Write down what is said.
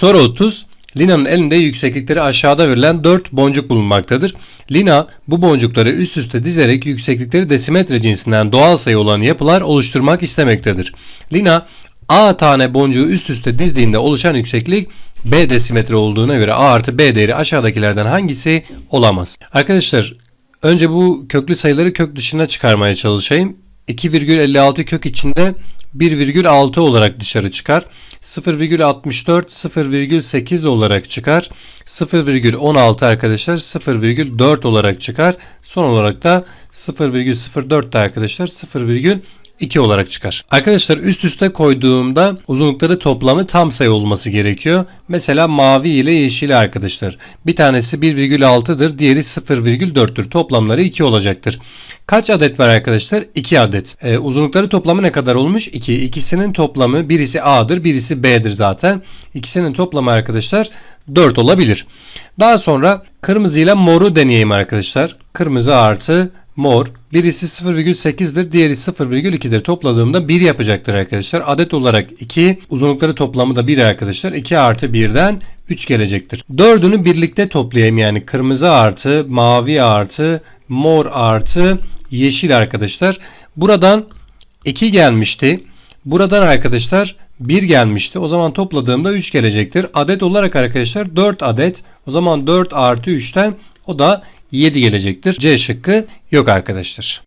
Soru 30. Lina'nın elinde yükseklikleri aşağıda verilen 4 boncuk bulunmaktadır. Lina bu boncukları üst üste dizerek yükseklikleri desimetre cinsinden doğal sayı olan yapılar oluşturmak istemektedir. Lina A tane boncuğu üst üste dizdiğinde oluşan yükseklik B desimetre olduğuna göre A artı B değeri aşağıdakilerden hangisi olamaz? Arkadaşlar önce bu köklü sayıları kök dışına çıkarmaya çalışayım. 2,56 kök içinde 1,6 olarak dışarı çıkar. 0,64 0,8 olarak çıkar. 0,16 arkadaşlar 0,4 olarak çıkar. Son olarak da 0,04 de arkadaşlar 0,2 olarak çıkar. Arkadaşlar üst üste koyduğumda uzunlukları toplamı tam sayı olması gerekiyor. Mesela mavi ile yeşil arkadaşlar. Bir tanesi 1,6'dır, diğeri 0,4'tür. Toplamları 2 olacaktır. Kaç adet var arkadaşlar? 2 adet. Ee, uzunlukları toplamı ne kadar olmuş? 2. İkisinin toplamı birisi A'dır, birisi B'dir zaten. İkisinin toplamı arkadaşlar 4 olabilir. Daha sonra kırmızı ile moru deneyeyim arkadaşlar. Kırmızı artı mor. Birisi 0,8'dir, diğeri 0,2'dir. Topladığımda 1 yapacaktır arkadaşlar. Adet olarak 2, uzunlukları toplamı da 1 arkadaşlar. 2 artı 1'den 3 gelecektir. Dördünü birlikte toplayayım yani kırmızı artı, mavi artı, mor artı, yeşil arkadaşlar. Buradan 2 gelmişti. Buradan arkadaşlar 1 gelmişti. O zaman topladığımda 3 gelecektir. Adet olarak arkadaşlar 4 adet. O zaman 4 artı 3'ten o da 7 gelecektir. C şıkkı yok arkadaşlar.